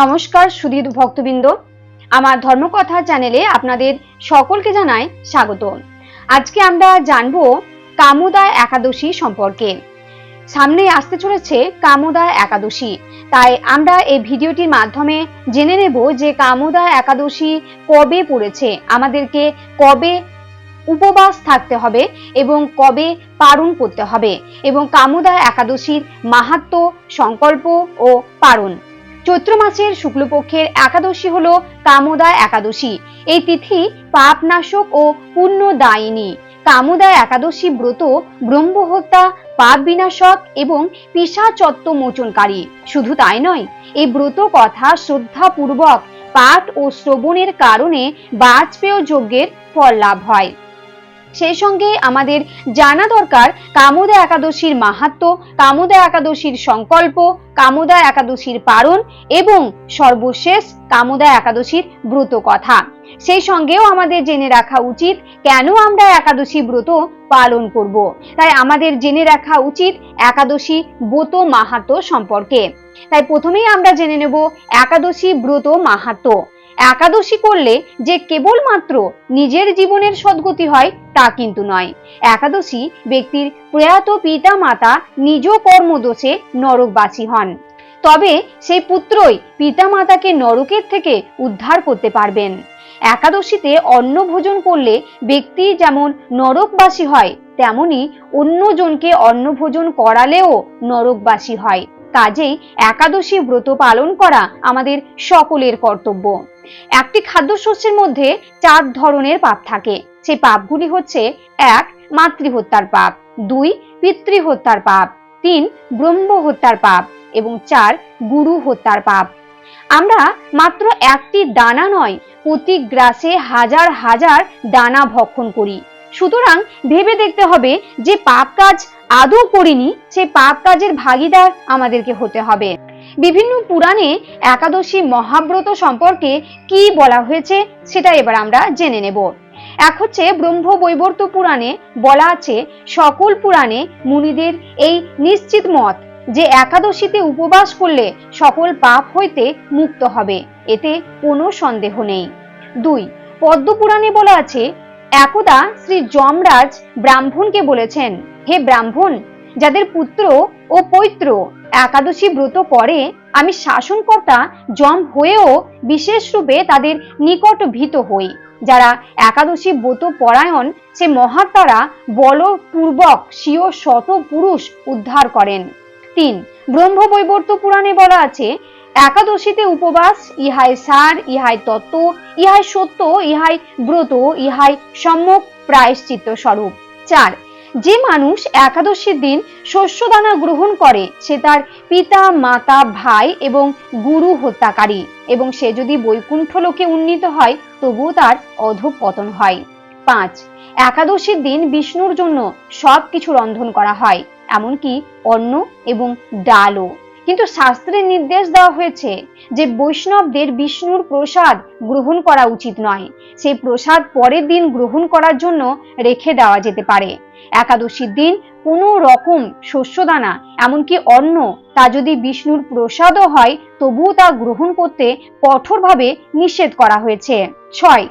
নমস্কার সুধীর ভক্তবৃন্দ। আমার ধর্মকথা চ্যানেলে আপনাদের সকলকে জানাই স্বাগত। আজকে আমরা জানব কামোদা একাদশী সম্পর্কে। সামনে আসতে চলেছে কামোদা একাদশী। তাই আমরা এই ভিডিওটির মাধ্যমে জেনে নেব যে কামোদা একাদশী কবে পড়েছে, আমাদেরকে কবে উপবাস থাকতে হবে এবং কবে পারণ করতে হবে এবং কামোদা একাদশীর মাহাত্ম, সংকল্প ও পালন। চৈত্র মাসের শুক্লপক্ষের একাদশী হল কামোদা একাদশী। এই তিথি পাপনাশক ও পুণ্যদায়িনী। কামোদা একাদশী ব্রত, ব্রহ্মহত্যা পাপ বিনাশক এবং পিসাচত্ব মোচনকারী। শুধু তাই নয়, এই ব্রত কথা শ্রদ্ধাপূর্বক পাঠ ও শ্রবণের কারণে বাজপেয় যজ্ঞের ফল লাভ হয়। সেই সঙ্গে আমাদের জানা দরকার কামোদা একাদশীর মাহাত্ম, কামোদা একাদশীর সংকল্প, কামোদা একাদশীর পারণ এবং সর্বশেষ কামোদা একাদশীর ব্রত কথা। সেই সঙ্গেও আমাদের জেনে রাখা উচিত কেন আমরা একাদশী ব্রত পালন করব। তাই আমাদের জেনে রাখা উচিত একাদশী ব্রত মাহাত্ম সম্পর্কে। তাই প্রথমেই আমরা জেনে নেব একাদশী ব্রত মাহাত্ম। একাদশী করলে যে কেবলমাত্র নিজের জীবনের সদ্গতি হয়, তা কিন্তু নয়। একাদশী ব্যক্তির প্রয়াত পিতা মাতা নিজ কর্মদোষে নরকবাসী হন। তবে সেই পুত্রই পিতা মাতাকে নরকের থেকে উদ্ধার করতে পারবেন। একাদশীতে অন্ন ভোজন করলে ব্যক্তি যেমন নরকবাসী হয়, তেমনি অন্যজনকে অন্ন ভোজন করালেও নরকবাসী হয়। কাজেই একাদশী ব্রত পালন করা আমাদের সকলের কর্তব্য। একটি খাদ্যশস্যের মধ্যে চার ধরনের পাপ থাকে। সেই পাপগুলি হচ্ছে, এক, মাতৃহত্যার পাপ, দুই, পিতৃহত্যার পাপ, তিন ব্রহ্ম হত্যার পাপ, এবং চার গুরু হত্যার পাপ। আমরা মাত্র একটি দানা নয়, প্রতি গ্রাসে হাজার হাজার দানা ভক্ষণ করি। সুতরাং ভেবে দেখতে হবে যে পাপ কাজ আদৌ করিনি, সে পাপ কাজের ভাগিদার আমাদেরকে হতে হবে। বিভিন্ন পুরাণে একাদশী মহাব্রত সম্পর্কে কি বলা হয়েছে সেটা এবার আমরা জেনে নেব। এক হচ্ছে ব্রহ্ম বৈবর্ত পুরাণে বলা আছে, সকল পুরাণে মুনিদের এই নিশ্চিত মত যে একাদশীতে উপবাস করলে সকল পাপ হইতে মুক্ত হবে, এতে কোনো সন্দেহ নেই। দুই, পদ্মপুরাণে বলা আছে একদা শ্রী যমরাজ ব্রাহ্মণকে বলেছেন, হে ব্রাহ্মণ, যাদের পুত্র ও পৈত্র একাদশী ব্রত করে আমি শাসনকর্তা জম হয়েও বিশেষ রূপে তাদের নিকট ভীত হই। যারা একাদশী ব্রত পরায়ণ, সে মহাত্মারা বলপূর্বক স্বীয় শত পুরুষ উদ্ধার করেন। তিন ব্রহ্ম পুরাণে বলা আছে একাদশীতে উপবাস, ইহাই সার, ইহাই তত্ত্ব, ইহাই সত্য, ইহাই ব্রত, ইহাই সম্যক প্রায়শ্চিত্ত স্বরূপ। চার, যে মানুষ একাদশীর দিন শস্যদানা গ্রহণ করে, সে তার পিতা, মাতা, ভাই এবং গুরু হত্যাকারী এবং সে যদি বৈকুণ্ঠ লোকে উন্নীত হয়, তবুও তার অধঃপতন হয়। পাঁচ, একাদশীর দিন বিষ্ণুর জন্য সব কিছু রন্ধন করা হয়, এমনকি অন্ন এবং ডালও। কিন্তু শাস্ত্রে নির্দেশ দেওয়া হয়েছে যে বৈষ্ণবদের বিষ্ণুর প্রসাদ গ্রহণ করা উচিত নয়। সেই প্রসাদ পরের দিন গ্রহণ করার জন্য রেখে দেওয়া যেতে পারে। একাদশীর দিন কোনো রকম শস্যদানা, এমনকি অন্ন, তা যদি বিষ্ণুর প্রসাদও হয়, তবুও তা গ্রহণ করতে কঠোরভাবে নিষেধ করা হয়েছে। ছয়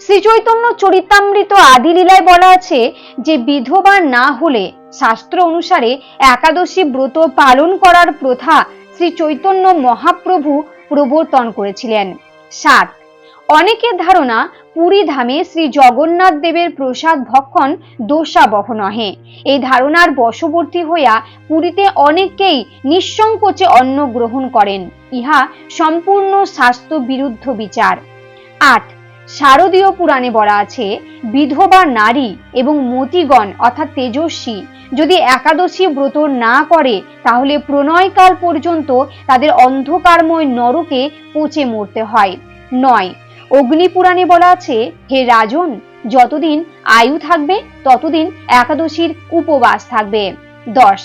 শ্রী চৈতন্য চরিতামৃত আদি লীলায় বলা আছে যে বিধবা না হলে শাস্ত্র অনুসারে একাদশী ব্রত পালন করার প্রথা শ্রী চৈতন্য মহাপ্রভু প্রবর্তন করেছিলেন। সাত, অনেকের ধারণা পুরী ধামে শ্রী জগন্নাথ দেবের প্রসাদ ভক্ষণ দোষাবহ নহে। এই ধারণার বশবর্তী হইয়া পুরীতে অনেকেই নিঃসংকোচে অন্ন গ্রহণ করেন। ইহা সম্পূর্ণ স্বাস্থ্য বিরুদ্ধ বিচার। আট শারদীয় পুরাণে বলা আছে, বিধবা নারী এবং মতিগণ অর্থাৎ তেজস্বী যদি একাদশী ব্রত না করে, তাহলে প্রণয়কাল পর্যন্ত তাদের অন্ধকারময় নরকে পচে মরতে হয়। নয়, অগ্নিপুরাণে বলা আছে, হে রাজন, যতদিন আয়ু থাকবে, ততদিন একাদশীর উপবাস থাকবে। দশ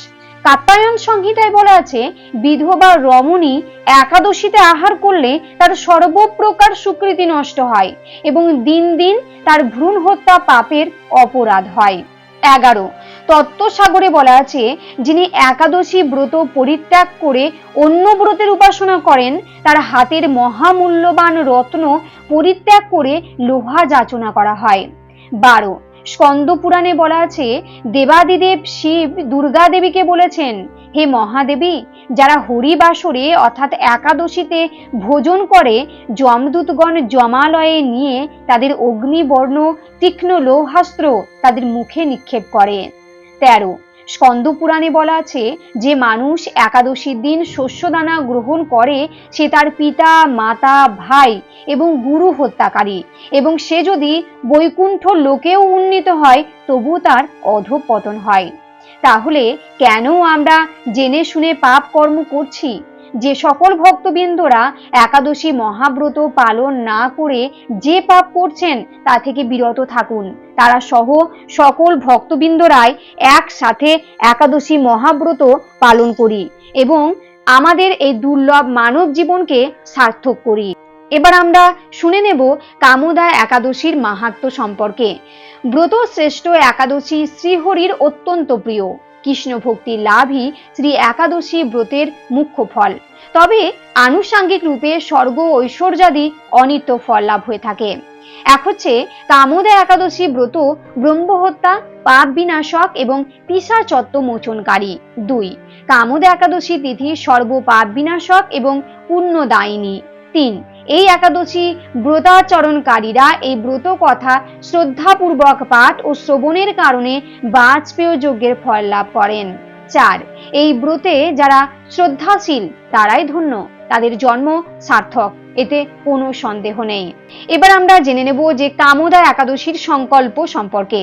কাত্তায়ন সংহিতায় বলা আছে, বিধবা রমণী একাদশীতে আহার করলে তার সর্বপ্রকার সুকৃতি নষ্ট হয় এবং দিন দিন তার ভ্রূণ হত্যা পাপের অপরাধ হয়। এগারো, তত্ত্বসাগরে বলা আছে, যিনি একাদশী ব্রত পরিত্যাগ করে অন্য ব্রতের উপাসনা করেন, তার হাতের মহামূল্যবান রত্ন পরিত্যাগ করে লোহা যাচনা করা হয়। বারো স্কন্দ পুরাণে বলা আছে, দেবাদিদেব শিব দুর্গা দেবীকে বলেছেন, হে মহাদেবী, যারা হরিবাসরে অর্থাৎ একাদশীতে ভোজন করে, যমদূতগণ জমালয়ে নিয়ে তাদের অগ্নিবর্ণ, তীক্ষ্ণ লৌহাস্ত্র তাদের মুখে নিক্ষেপ করে। তেরো স্কন্দ পুরাণে বলা আছে, যে মানুষ একাদশীর দিন শস্যদানা গ্রহণ করে, সে তার পিতা, মাতা, ভাই এবং গুরু হত্যাকারী এবং সে যদি বৈকুণ্ঠ লোকেও উন্নীত হয় তবু তার অধঃপতন হয়। তাহলে কেন আমরা জেনে শুনে পাপ কর্ম করছি? যে সকল ভক্তবৃন্দরা একাদশী মহাব্রত পালন না করে যে পাপ করছেন, তা থেকে বিরত থাকুন। তারা সহ সকল ভক্তবৃন্দরাই একসাথে একাদশী মহাব্রত পালন করি এবং আমাদের এই দুর্লভ মানব জীবনকে সার্থক করি। এবার আমরা শুনে নেব কামোদা একাদশীর মাহাত্ম সম্পর্কে। ব্রত শ্রেষ্ঠ একাদশী শ্রীহরির অত্যন্ত প্রিয়। কৃষ্ণ ভক্তি লাভই শ্রী একাদশী ব্রতের মুখ্য ফল। তবে আনুষাঙ্গিক রূপে স্বর্গ ঐশ্বর্যাদি অনিত্য ফল লাভ হয়ে থাকে। এক হচ্ছে কামোদা একাদশী ব্রত ব্রহ্মহত্যা, পাপ বিনাশক এবং পিসাচত্ব মোচনকারী। দুই কামোদা একাদশী তিথি সর্ব পাপ বিনাশক এবং পুণ্যদায়িনী। তিন এই একাদশী ব্রতাচরণকারীরা এই ব্রত কথা শ্রদ্ধাপূর্বক পাঠ ও শ্রবণের কারণে বাজপেয় যজ্ঞের ফল লাভ করেন। চার, এই ব্রতে যারা শ্রদ্ধাশীল, তারাই ধন্য। তাদের জন্ম সার্থক, এতে কোনো সন্দেহ নেই। এবার আমরা জেনে নেব যে কামোদা একাদশীর সংকল্প সম্পর্কে।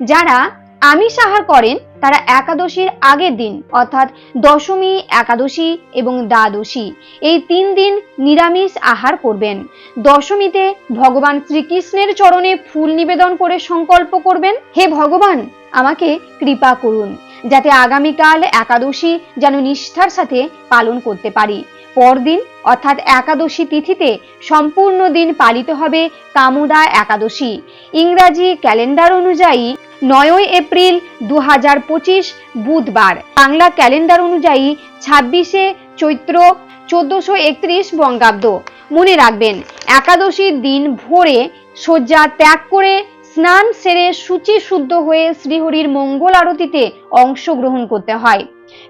যারা আমিষ আহার করেন তারা একাদশীর আগের দিন, অর্থাৎ দশমী, একাদশী এবং দ্বাদশী। এই তিন দিন নিরামিষ আহার করবেন। দশমীতে ভগবান শ্রীকৃষ্ণের চরণে ফুল নিবেদন করে সংকল্প করবেন, হে ভগবান, আমাকে কৃপা করুন, যাতে আগামীকাল একাদশী যেন নিষ্ঠার সাথে পালন করতে পারি। পরদিন, অর্থাৎ একাদশী তিথিতে সম্পূর্ণ দিন পালিত হবে কামুদা একাদশী। ইংরাজি ক্যালেন্ডার অনুযায়ী নয়ই এপ্রিল দু হাজার পঁচিশ বুধবার। বাংলা ক্যালেন্ডার অনুযায়ী ছাব্বিশে চৈত্র চোদ্দশো একত্রিশ বঙ্গাব্দ। মনে রাখবেন, একাদশীর দিন ভোরে শয্যা ত্যাগ করে স্নান সেরে শুচি শুদ্ধ হয়ে শ্রীহরির মঙ্গল আরতিতে অংশগ্রহণ করতে হয়।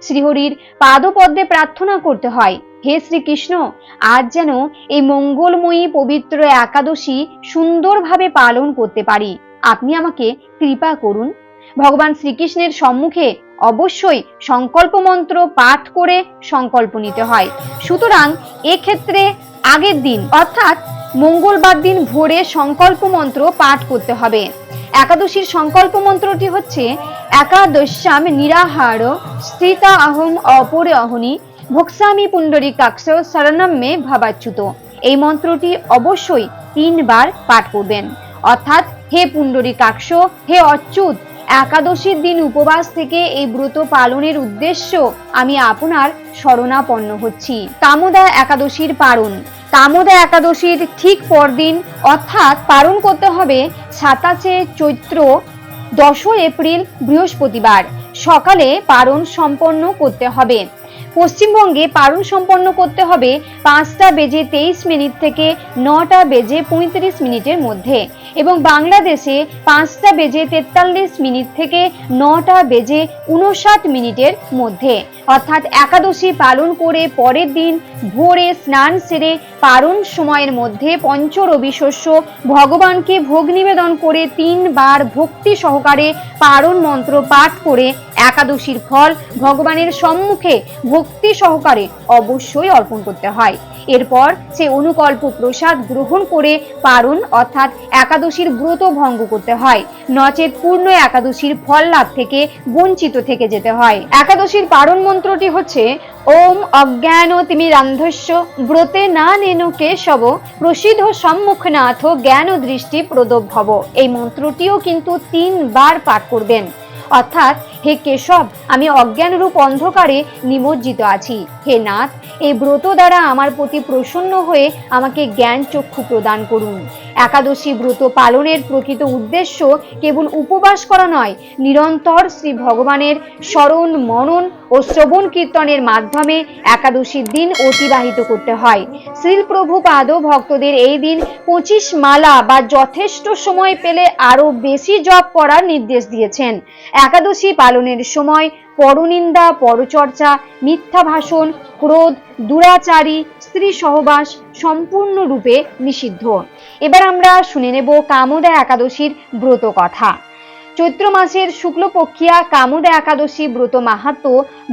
শ্রীহরির পাদপদ্মে প্রার্থনা করতে হয়, হে শ্রীকৃষ্ণ, আজ যেন এই মঙ্গলময়ী পবিত্র একাদশী সুন্দরভাবে পালন করতে পারি। আপনি আমাকে কৃপা করুন। ভগবান শ্রীকৃষ্ণের সম্মুখে অবশ্যই সংকল্প মন্ত্র পাঠ করে সংকল্প নিতে হয়। সুতরাং এক্ষেত্রে আগের দিন, অর্থাৎ মঙ্গলবার দিন ভোরে সংকল্প মন্ত্র পাঠ করতে হবে। একাদশীর সংকল্প মন্ত্রটি হচ্ছে, একাদশ্যাম নিরাহার স্থিতা অহম অপরে অহনি ভোক্সামি পুণ্ডরী কাক্ষ শরণম মে ভাবাচ্যুত। এই মন্ত্রটি অবশ্যই তিনবার পাঠ করবেন। অর্থাৎ হে পুণ্ডরী কাক্ষ হে অচ্যুত, একাদশীর দিন উপবাস থেকে এই ব্রত পালনের উদ্দেশ্য আমি আপনার শরণাপন্ন হচ্ছি। তামোদা একাদশীর পারণ। তামোদা একাদশীর ঠিক পরদিন, অর্থাৎ পালন করতে হবে সাতাশে চৈত্র, দশই এপ্রিল বৃহস্পতিবার। সকালে পারণ সম্পন্ন করতে হবে। পশ্চিমবঙ্গে পারণ সম্পন্ন করতে হবে পাঁচটা বেজে তেইশ মিনিট থেকে নটা বেজে পঁয়ত্রিশ মিনিটের মধ্যে এবং বাংলাদেশে পাঁচটা বেজে তেতাল্লিশ মিনিট থেকে নটা বেজে উনষাট মিনিটের মধ্যে। অর্থাৎ একাদশী পালন করে পরের দিন ভোরে স্নান সেরে পারণ সময়ের মধ্যে পঞ্চরবি শস্য। ভগবানকে ভোগ নিবেদন করে তিনবার ভক্তি সহকারে পারণ মন্ত্র পাঠ করে একাদশীর ফল ভগবানের সম্মুখে ভক্তি সহকারে অবশ্যই অর্পণ করতে হয়। এরপর সে অনুকল্প প্রসাদ গ্রহণ করে পারণ অর্থাৎ একাদশীর ব্রত ভঙ্গ করতে হয়। নচেত পূর্ণ একাদশীর ফল লাভ থেকে বঞ্চিত থেকে যেতে হয়। একাদশীর পারণ মন্ত্রটি হচ্ছে, ওম অজ্ঞান তিমি রান্ধস্য, ব্রতে না নেন কেশব, প্রসিদ্ধ সম্মুখনাথ জ্ঞান দৃষ্টি প্রদভব এই মন্ত্রটিও কিন্তু তিনবার পাঠ করবেন। অর্থাৎ হে কেশব, আমি অজ্ঞান রূপ অন্ধকারে নিমজ্জিত আছি। হে নাথ এই ব্রত দ্বারা আমার প্রতি প্রসন্ন হয়ে আমাকে জ্ঞান চক্ষু প্রদান করুন। একাদশী ব্রত পালনের প্রকৃত উদ্দেশ্য কেবল উপবাস করা নয়, নিরন্তর শ্রী ভগবানের স্মরণ, মনন ও শ্রবণ কীর্তনের মাধ্যমে একাদশীর দিন অতিবাহিত করতে হয়। শ্রীল প্রভু পাদ ভক্তদের এই দিন পঁচিশ মালা বা যথেষ্ট সময় পেলে আরও বেশি জপ করার নির্দেশ দিয়েছেন। একাদশী পালনের সময় পরনিন্দা, পরচর্চা, মিথ্যা ভাষণ, ক্রোধ, দুরাচারী, স্ত্রী সহবাস সম্পূর্ণরূপে নিষিদ্ধ। এবার আমরা শুনে নেব কামদা একাদশীর ব্রত কথা। চৈত্র মাসের শুক্লপক্ষিয়া কামদা একাদশী ব্রত মাহাত্ম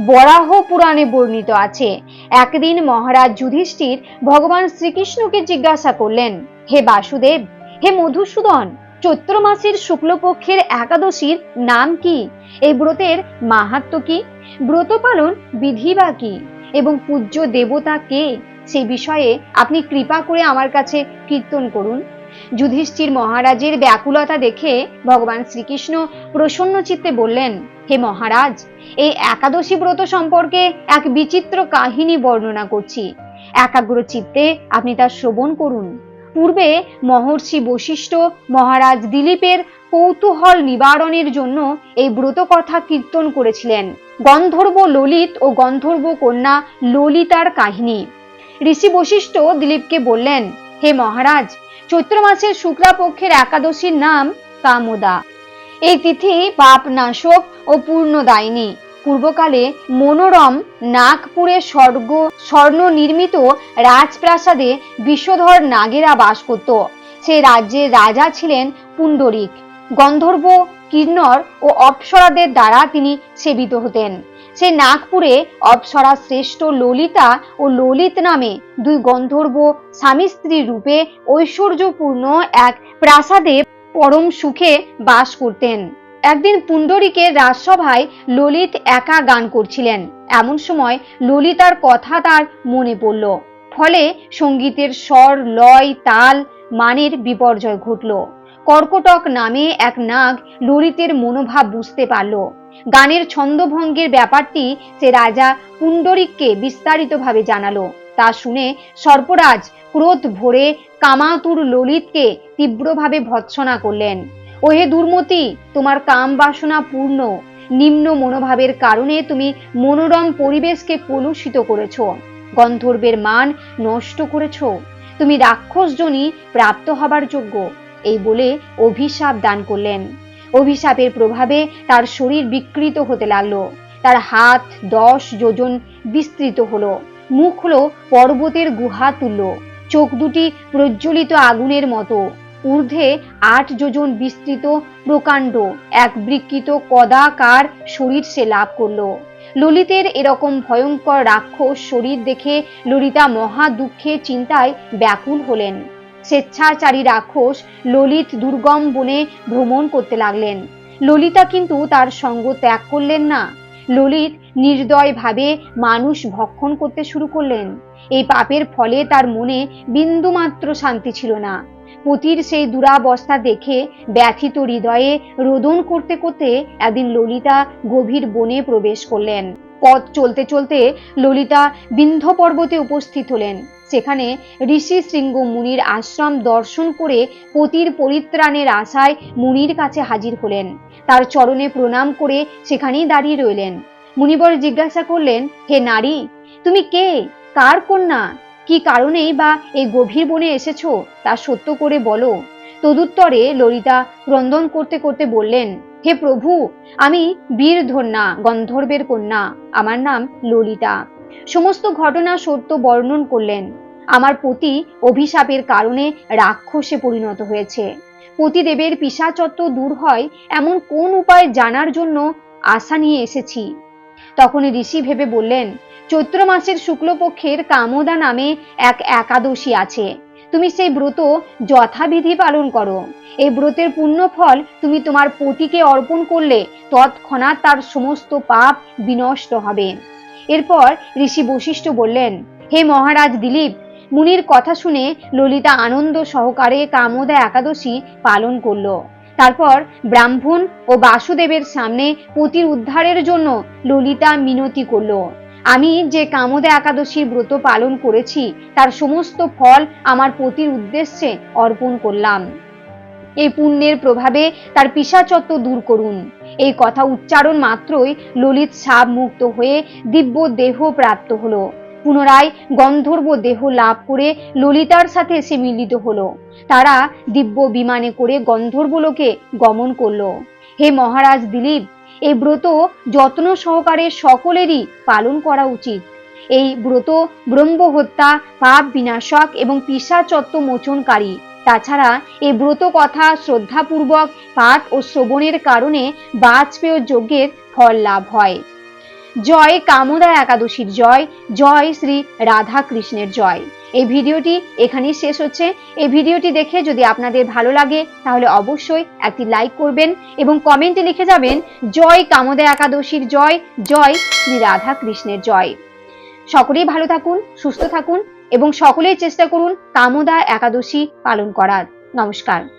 বরাহ পুরাণে বর্ণিত আছে। একদিন মহারাজ যুধিষ্ঠির ভগবান শ্রীকৃষ্ণকে জিজ্ঞাসা করলেন, হে বাসুদেব, হে মধুসূদন চৈত্র মাসের শুক্লপক্ষের একাদশীর নাম কি? এই ব্রতের মাহাত্ম কি? ব্রত পালন বিধি বা কি? এবং পূজ্য দেবতা কে? সেই বিষয়ে আপনি কৃপা করে আমার কাছে কীর্তন করুন। যুধিষ্ঠির মহারাজের ব্যাকুলতা দেখে ভগবান শ্রীকৃষ্ণ প্রসন্ন চিত্তে বললেন, হে মহারাজ, এই একাদশী ব্রত সম্পর্কে এক বিচিত্র কাহিনী বর্ণনা করছি। একাগ্র চিত্তে আপনি তা শ্রবণ করুন। পূর্বে মহর্ষি বশিষ্ঠ মহারাজ দিলীপের কৌতূহল নিবারণের জন্য এই ব্রত কথা কীর্তন করেছিলেন। গন্ধর্ব ললিত ও গন্ধর্ব কন্যা ললিতার কাহিনী। ঋষি বশিষ্ঠ দিলীপকে বললেন, হে মহারাজ, চৈত্র মাসের শুক্লাপক্ষের একাদশীর নাম কামোদা। এই তিথি পাপ নাশক ও পূর্ণদায়িনী। পূর্বকালে মনোরম নাগপুরে স্বর্গ স্বর্ণ নির্মিত রাজপ্রাসাদে বিশ্বধর নাগেরা বাস করত। সে রাজ্যের রাজা ছিলেন পুণ্ডরিক। গন্ধর্ব কিন্নর ও অপ্সরাদের দ্বারা তিনি সেবিত হতেন। সে নাগপুরে অপ্সরা শ্রেষ্ঠ ললিতা ও ললিত নামে দুই গন্ধর্ব স্বামী স্ত্রী রূপে ঐশ্বর্যপূর্ণ এক প্রাসাদে পরম সুখে বাস করতেন। একদিন পুণ্ডরীকের রাজসভায় ললিত একা গান করছিলেন। এমন সময় ললিতার কথা তার মনে পড়ল। ফলে সঙ্গীতের স্বর, লয়, তাল, মানের বিপর্যয় ঘটল। কর্কটক নামে এক নাগ ললিতের মনোভাব বুঝতে পারল। গানের ছন্দভঙ্গের ব্যাপারটি সে রাজা পুণ্ডরিককে বিস্তারিতভাবে জানালো। তা শুনে সর্পরাজ ক্রোধ ভরে কামাতুর ললিতকে তীব্রভাবে ভৎসনা করলেন। ওহে দুর্মতি, তোমার কাম বাসনা পূর্ণ। নিম্ন মনোভাবের কারণে তুমি মনোরম পরিবেশকে কলুষিত করেছ। গন্ধর্বের মান নষ্ট করেছ। তুমি রাক্ষস রাক্ষসজনী প্রাপ্ত হবার যোগ্য। এই বলে অভিশাপ দান করলেন। অভিশাপের প্রভাবে তার শরীর বিকৃত হতে লাগল। তার হাত, দশ যোজন বিস্তৃত হলো। মুখ হলো পর্বতের গুহা তুল্য। চোখ দুটি প্রজ্বলিত আগুনের মতো। ঊর্ধ্বে আট যোজন বিস্তৃত প্রকাণ্ড। এক বিকৃত কদাকার শরীর সে লাভ করল। ললিতের এরকম ভয়ঙ্কর রাক্ষস শরীর দেখে ললিতা মহা দুঃখে চিন্তায় ব্যাকুল হলেন। স্বেচ্ছাচারী রাক্ষস ললিত দুর্গম বনে ভ্রমণ করতে লাগলেন। ললিতা কিন্তু তার সঙ্গ ত্যাগ করলেন না। ললিত নির্দয়ভাবে মানুষ ভক্ষণ করতে শুরু করলেন। এই পাপের ফলে তার মনে বিন্দুমাত্র শান্তি ছিল না। পতির সেই দুরাবস্থা দেখে ব্যথিত হৃদয়ে রোদন করতে করতে একদিন ললিতা গভীর বনে প্রবেশ করলেন। পথ চলতে চলতে ললিতা বিন্ধ্য পর্বতে উপস্থিত হলেন। সেখানে ঋষি শৃঙ্গ মুনির আশ্রম দর্শন করে পতির পরিত্রাণের আশায় মুনির কাছে হাজির হলেন। তার চরণে প্রণাম করে সেখানেই দাঁড়িয়ে রইলেন। মুনিবর জিজ্ঞাসা করলেন, হে নারী, তুমি কে? কার কন্যা? কি কারণেই বা এই গভীর বনে এসেছ তা সত্য করে বলো। তদুত্তরে ললিতা ক্রন্দন করতে করতে বললেন, হে প্রভু, আমি বীর ধন্যা গন্ধর্বের কন্যা, আমার নাম ললিতা। সমস্ত ঘটনা সত্য বর্ণন করলেন। আমার পতি অভিশাপের কারণে রাক্ষসে পরিণত হয়েছে। পতিদেবের পিসাচত্ব দূর হয় এমন কোন উপায় জানার জন্য আশা নিয়ে এসেছি। তখন ঋষি ভেবে বললেন, চৈত্র মাসের শুক্লপক্ষের কামদা নামে এক একাদশী আছে। তুমি সেই ব্রত যথাবিধি পালন করো। এই ব্রতের পুণ্য ফল তুমি তোমার পতিকে অর্পণ করলে তৎক্ষণাৎ তার সমস্ত পাপ বিনষ্ট হবে। এরপর ঋষি বশিষ্ঠ বললেন, হে মহারাজ দিলীপ, মুনির কথা শুনে ললিতা আনন্দ সহকারে কামদা একাদশী পালন করল। তারপর ব্রাহ্মণ ও বাসুদেবের সামনে পতির উদ্ধারের জন্য ললিতা মিনতি করল। আমি যে কামদা একাদশীর ব্রত পালন করেছি, তার সমস্ত ফল আমার পতির উদ্দেশ্যে অর্পণ করলাম। এই পুণ্যের প্রভাবে তার পিসাচত্ব দূর করুন। এই কথা উচ্চারণ মাত্রই ললিত সাপ মুক্ত হয়ে দিব্য দেহ প্রাপ্ত হলো। পুনরায় গন্ধর্ব দেহ লাভ করে ললিতার সাথে সে মিলিত হলো। তারা দিব্য বিমানে করে গন্ধর্বলোকে গমন করল। হে মহারাজ দিলীপ, এই ব্রত যত্ন সহকারে সকলেরই পালন করা উচিত। এই ব্রত ব্রহ্ম হত্যা পাপ বিনাশক এবং পিসাচত্ব মোচনকারী। তাছাড়া এই ব্রত কথা শ্রদ্ধাপূর্বক পাঠ ও শ্রবণের কারণে বাজপেয় যজ্ঞের ফল লাভ হয়। জয় কামদা একাদশীর জয় জয় শ্রী রাধা কৃষ্ণের জয়। এই ভিডিওটি এখানেই শেষ হচ্ছে। এই ভিডিওটি দেখে যদি আপনাদের ভালো লাগে, তাহলে অবশ্যই একটি লাইক করবেন এবং কমেন্টে লিখে যাবেন, জয় কামদা একাদশীর জয় জয় শ্রী রাধা কৃষ্ণের জয়। সকলেই ভালো থাকুন, সুস্থ থাকুন এবং সকলেই চেষ্টা করুন কামদা একাদশী পালন করার। নমস্কার।